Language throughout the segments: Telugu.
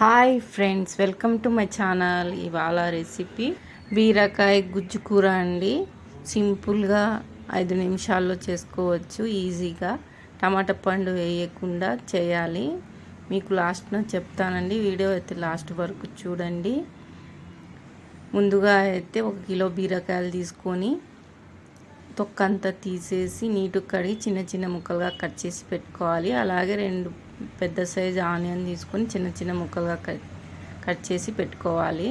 Hi friends welcome to my channel ఇవాళ రెసిపీ బీరకాయ గుజ్జు కూర అండి. సింపుల్గా ఐదు నిమిషాల్లో చేసుకోవచ్చు. ఈజీగా టమాటా పండు వేయకుండా చేయాలి. మీకు లాస్ట్న చెప్తానండి. వీడియో అయితే లాస్ట్ వరకు చూడండి. ముందుగా అయితే ఒక కిలో బీరకాయలు తీసుకొని తొక్కంతా తీసేసి నీటు కడిగి చిన్న చిన్న ముక్కలుగా కట్ చేసి పెట్టుకోవాలి. అలాగే రెండు పెద్ద సైజు ఆనియన్ తీసుకొని చిన్న చిన్న ముక్కలుగా కట్ కట్ చేసి పెట్టుకోవాలి.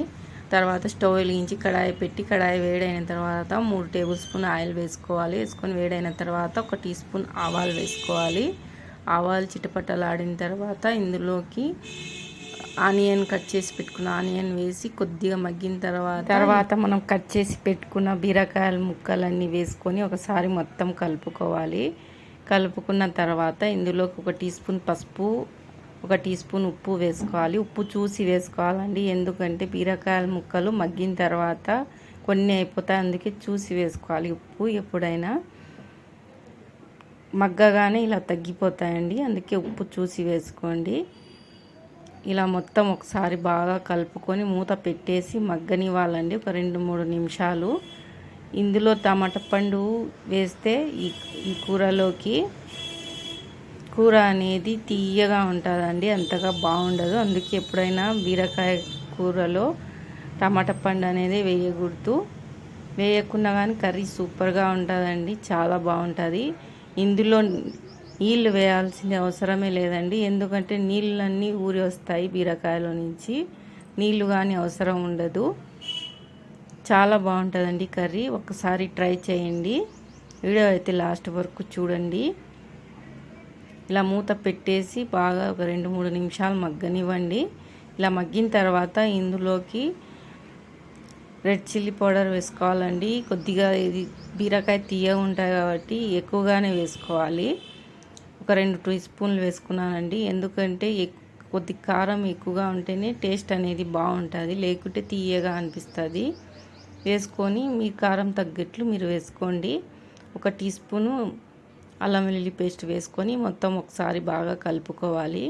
తర్వాత స్టవ్ వెలిగించి కడాయి పెట్టి కడాయి వేడైన తర్వాత మూడు టేబుల్ స్పూన్ ఆయిల్ వేసుకోవాలి. వేసుకొని వేడైన తర్వాత ఒక టీ స్పూన్ ఆవాలు వేసుకోవాలి. ఆవాలు చిటపటలాడిన తర్వాత ఇందులోకి ఆనియన్ కట్ చేసి పెట్టుకున్న ఆనియన్ వేసి కొద్దిగా మగ్గిన తర్వాత తర్వాత మనం కట్ చేసి పెట్టుకున్న బీరకాయల ముక్కలన్నీ వేసుకొని ఒకసారి మొత్తం కలుపుకోవాలి. కలుపుకున్న తర్వాత ఇందులోకి ఒక టీ స్పూన్ పసుపు ఒక టీ స్పూన్ ఉప్పు వేసుకోవాలి. ఉప్పు చూసి వేసుకోవాలండి. ఎందుకంటే బీరకాయల ముక్కలు మగ్గిన తర్వాత కొన్ని అయిపోతాయి. అందుకే చూసి వేసుకోవాలి. ఉప్పు ఎప్పుడైనా మగ్గగానే ఇలా తగ్గిపోతాయండి. అందుకే ఉప్పు చూసి వేసుకోండి. ఇలా మొత్తం ఒకసారి బాగా కలుపుకొని మూత పెట్టేసి మగ్గనివ్వాలండి. ఒక రెండు మూడు నిమిషాలు ఇందులో టమాటా పండు వేస్తే ఈ ఈ కూరలోకి కూర అనేది తీయగా ఉంటుందండి అంతగా బాగుండదు. అందుకే ఎప్పుడైనా బీరకాయ కూరలో టమాటా పండు అనేది వేయకూడదు. వేయకుండా కానీ కర్రీ సూపర్గా ఉంటుందండి చాలా బాగుంటుంది. ఇందులో నీళ్ళు వేయాల్సిన అవసరమే లేదండి ఎందుకంటే నీళ్ళన్నీ ఊరి వస్తాయి బీరకాయలో నుంచి. నీళ్ళు కానీ అవసరం ఉండదు. చాలా బాగుంటుందండి కర్రీ. ఒకసారి ట్రై చేయండి. వీడియో అయితే లాస్ట్ వరకు చూడండి. ఇలా మూత పెట్టేసి బాగా ఒక రెండు మూడు నిమిషాలు మగ్గనివ్వండి. ఇలా మగ్గిన తర్వాత ఇందులోకి రెడ్ చిల్లీ పౌడర్ వేసుకోవాలండి. కొద్దిగా ఇది బీరకాయ తీయ ఉంటాయి కాబట్టి ఎక్కువగానే వేసుకోవాలి. ఒక రెండు టీ స్పూన్లు వేసుకున్నానండి. ఎందుకంటే కొద్ది కారం ఎక్కువగా ఉంటేనే టేస్ట్ అనేది బాగుంటుంది. లేకుంటే తీయగా అనిపిస్తుంది. వేసుకొని మీ కారం తగ్గట్లు మీరు వేసుకోండి. ఒక టీ స్పూను అల్లం వెల్లుల్లి పేస్ట్ వేసుకొని మొత్తం ఒకసారి బాగా కలుపుకోవాలి.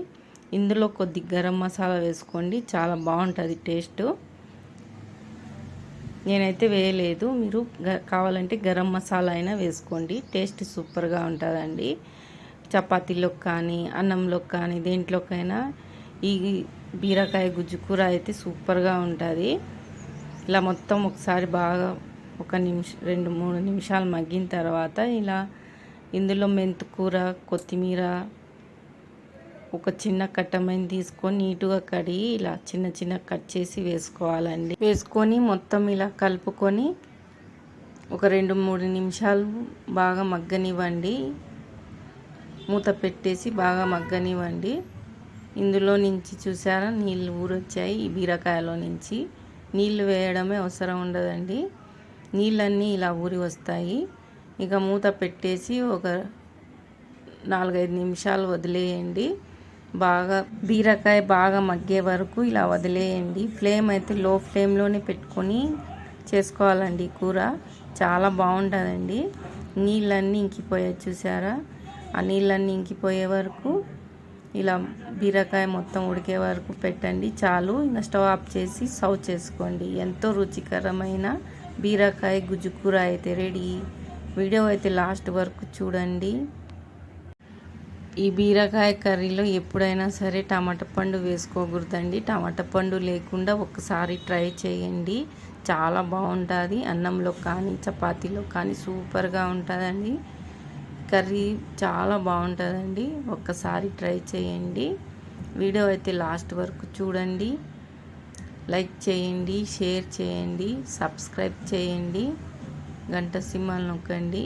ఇందులో కొద్ది గరం మసాలా వేసుకోండి చాలా బాగుంటుంది టేస్ట్. నేనైతే వేయలేదు మీరు కావాలంటే గరం మసాలా అయినా వేసుకోండి టేస్ట్ సూపర్గా ఉంటుందండి. చపాతీలోకి కానీ అన్నంలోకి కానీ దేంట్లోకైనా ఈ బీరకాయ గుజ్జు కూర అయితే సూపర్గా ఉంటుంది. ఇలా మొత్తం ఒకసారి బాగా ఒక నిమిషం రెండు మూడు నిమిషాలు మగ్గిన తర్వాత ఇలా ఇందులో మెంతుకూర కొత్తిమీర ఒక చిన్న కట్టమైన తీసుకొని నీటుగా కడిగి ఇలా చిన్న చిన్న కట్ చేసి వేసుకోవాలండి. వేసుకొని మొత్తం ఇలా కలుపుకొని ఒక రెండు మూడు నిమిషాలు బాగా మగ్గనివ్వండి. మూత పెట్టేసి బాగా మగ్గనివ్వండి. ఇందులో నుంచి చూసారా నీళ్ళు ఊరొచ్చాయి ఈ బీరకాయలో నుంచి. నీళ్ళు వేయడమే అవసరం ఉండదండి. నీళ్ళన్నీ ఇలా ఊరి వస్తాయి. ఇక మూత పెట్టేసి ఒక నాలుగైదు నిమిషాలు వదిలేయండి. బాగా బీరకాయ బాగా మగ్గే వరకు ఇలా వదిలేయండి. ఫ్లేమ్ అయితే లో ఫ్లేమ్లోనే పెట్టుకొని చేసుకోవాలండి కూర. చాలా బాగుంటుందండి. నీళ్ళన్నీ ఇంకిపోయాయి చూసారా? ఆ నీళ్ళన్నీ ఇంకిపోయే వరకు ఇలా బీరకాయ మొత్తం ఉడికే వరకు పెట్టండి. చాలు. ఇంకా స్టవ్ ఆఫ్ చేసి సర్వ్ చేసుకోండి. ఎంతో రుచికరమైన బీరకాయ గుజ్జు కూర అయితే రెడీ. వీడియో అయితే లాస్ట్ వరకు చూడండి. ఈ బీరకాయ కర్రీలో ఎప్పుడైనా సరే టమాటా పండు వేసుకోకూడదండి. టమాటా పండు లేకుండా ఒకసారి ట్రై చేయండి. చాలా బాగుంటుంది. అన్నంలో కానీ చపాతీలో కానీ సూపర్గా ఉంటుందండి. కర్రీ చాలా బాగుంటుందండి. ఒక్కసారి ట్రై చేయండి. వీడియో అయితే లాస్ట్ వరకు చూడండి. లైక్ చేయండి షేర్ చేయండి సబ్స్క్రైబ్ చేయండి గంట సింహాలు నొక్కండి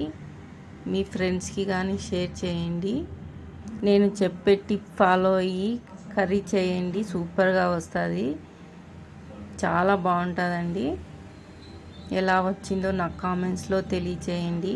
మీ ఫ్రెండ్స్కి కానీ షేర్ చేయండి. నేను చెప్పే టిప్ ఫాలో అయ్యి కర్రీ చేయండి. సూపర్గా వస్తుంది. చాలా బాగుంటుందండి. ఎలా వచ్చిందో నాకు కామెంట్స్లో తెలియచేయండి.